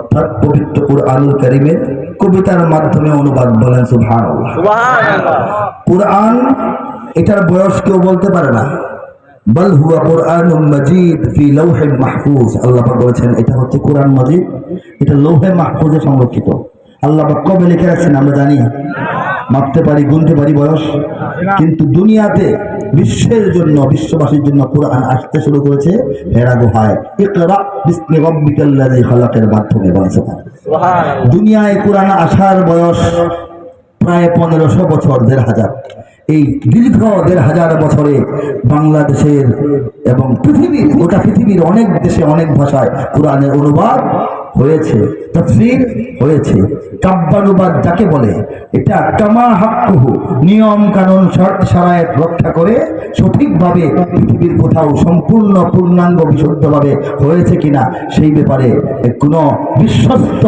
অর্থাৎ পবিত্র কুরআনুল কারিমের কবিতার মাধ্যমে অনুবাদ বলেন সুবহানাল্লাহ। কুরআন এটার বয়স কেউ বলতে পারে না। বল হুয়া মাজিদ ফি লৌহে মাহফুজ। আল্লাহ বলেছেন এটা হচ্ছে কোরআন মাজিদ। এটা লৌহে মাহফুজে সংরক্ষিত। আল্লাহ কবে লিখে রাখছেন আমরা জানি মাপতে পারি গুনতে পারি বয়স। কিন্তু দুনিয়াতে বিশ্বের জন্য বিশ্ববাসীর জন্য কোরআন আসতে শুরু করেছে হেরা গুহায়। ইকরা বিসমি রাব্বিকাল্লাযী খালাকের মাধ্যমে দুনিয়ায় কোরআন আসার বয়স প্রায় পনেরোশো বছর দেড় হাজার। এই দীর্ঘ দেড় হাজার বছরে বাংলাদেশের এবং পৃথিবীর গোটা পৃথিবীর অনেক দেশে অনেক ভাষায় কোরআনের অনুবাদ হয়েছে, তফসির হয়েছে। কাব্যানুবাদ যাকে বলে, এটা কামা হাক্কুহু, নিয়ম কানুন শর্ত সারায়ত রক্ষা করে সঠিকভাবে পৃথিবীর কোথাও সম্পূর্ণ পূর্ণাঙ্গ বিশুদ্ধভাবে হয়েছে কিনা, সেই ব্যাপারে কোনো বিশ্বস্ত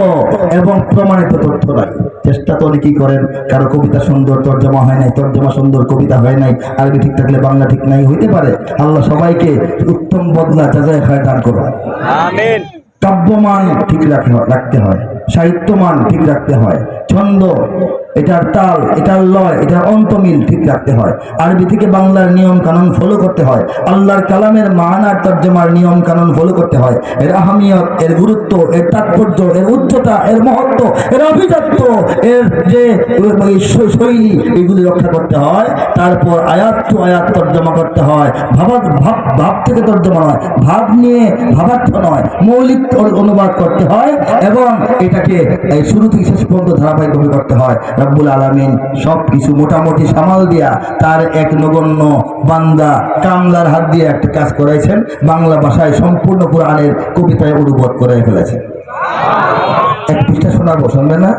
এবং প্রমাণিত তথ্য নাই। চেষ্টা তো অনেকেই করেন, কারও কবিতা সুন্দর তর্জমা হয় নাই, তর্জমা সুন্দর কবিতা হয় নাই, আরবি ঠিক থাকলে বাংলা ঠিক নাই, হইতে পারে। আল্লাহ সবাইকে উত্তম বদলা যাচাই খায় দান করো আমিন। কাব্যমান ঠিক রাখতে হয়। সাহিত্যমান ঠিক রাখতে হয়। ছন্দ, এটার তাল, এটার লয়, এটার অন্তমিল ঠিক রাখতে হয়। আরবি থেকে বাংলার নিয়ম কানুন ফলো করতে হয়। আল্লাহর কালামের মানার তর্জমার নিয়ম কানুন ফলো করতে হয়। এর আহমিয়ত, এর গুরুত্ব, এর তাৎপর্য, এর উচ্চতা, এর মহত্ব, এর অভিজাত্য এর যে শৈলী, এগুলি রক্ষা করতে হয়। তারপর আয়াত টু আয়াত তর্জমা করতে হয়। ভাবা, ভাব ভাব থেকে তর্জমা নয়। ভাব নিয়ে ভাবার্থ নয়। মৌলিক অনুবাদ করতে হয় এবং এটাকে এই শুরু থেকে শেষ পর্যন্ত ধারাবাহিকভাবে করতে হয়। রব্বুল আলমিন সব কিছু মোটামুটি সামাল দিয়া তার এক নগণ্য বান্দা কামলার হাত দিয়ে একটা কাজ করাইছেন। বাংলা ভাষায় সম্পূর্ণ কোরআনের কবিতায় অনুবাদ করে ফেলেছেন। এক পৃষ্ঠা শোনাবো শুনবে না?